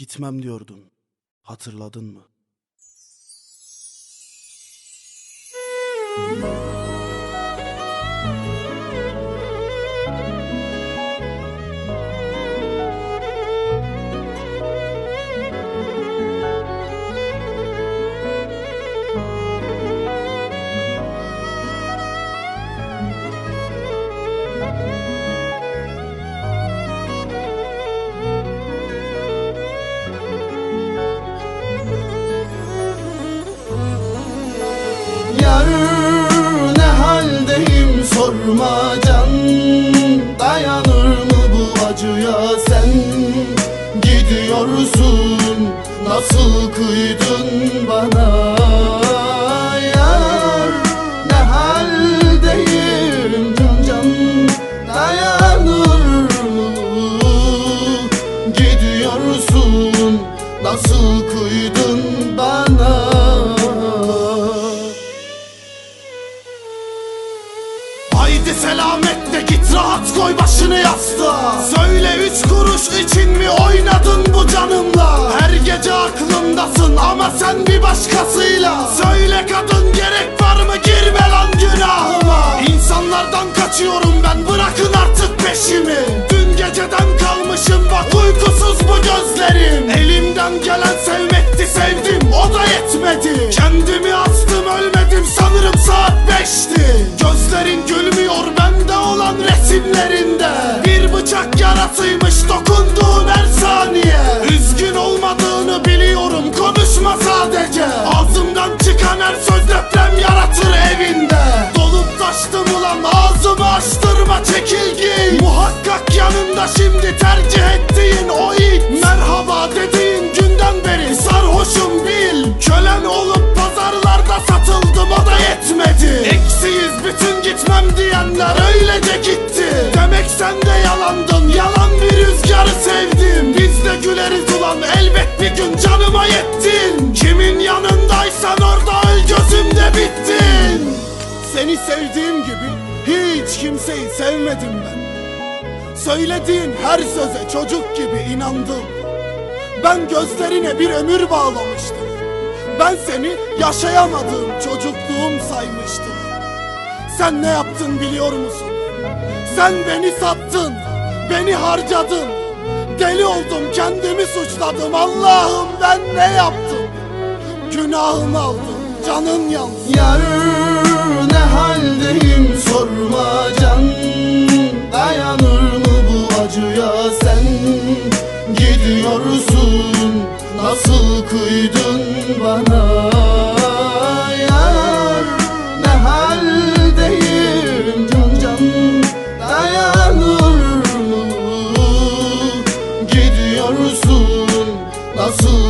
Gitmem diyordun. Hatırladın mı? Sorma can Dayanır mı bu acıya sen? Gidiyorsun nasıl kıydın bana? Yar ne haldeyim can can Dayanır mı Gidiyorsun nasıl kıydın bana Haydi selametle git rahat koy başını yastığa. Söyle üç kuruş için mi oynadın bu canımla? Her gece aklımdasın ama sen bir başkasıyla. Söyle kadın gerek var mı? Girme lan günahıma. İnsanlardan kaçıyorum ben bırakın artık peşimi. Dün geceden kalmışım bak uykusuz bu gözlerim. Elimden gelen sevdim o da yetmedi. Kendimi astım ölmedim sanırım saat beşti. Gözlerin gülmüyor bende olan resimlerinde. Bir bıçak yarasıymış dokunduğun her saniye. Üzgün olmadığını biliyorum konuşma sadece. Ağzımdan çıkan her söz deprem yaratır evinde. Dolup taştım ulan ağzımı açtırma çekilgi. Muhakkak yanında şimdi tercih ettiğin o it Merhaba dediğin Gitmem diyenler öylece gitti. Demek sen de yalandın. Yalan bir rüzgarı sevdim. Biz de güleriz ulan. Elbet bir gün canıma yettin. Kimin yanındaysan orada öl gözümde bittin. Seni sevdiğim gibi hiç kimseyi sevmedim ben. Söylediğin her söze çocuk gibi inandım. Ben gözlerine bir ömür bağlamıştım. Ben seni yaşayamadığım çocukluğum saymıştım Sen ne yaptın biliyor musun? Sen beni sattın, beni harcadın. Deli oldum kendimi suçladım. Allah'ım ben ne yaptım? Günahımı aldım, canın yansın Yar ne haldeyim sorma can. Dayanır mı bu acıya sen? Gidiyorsun nasıl kıydın olsun.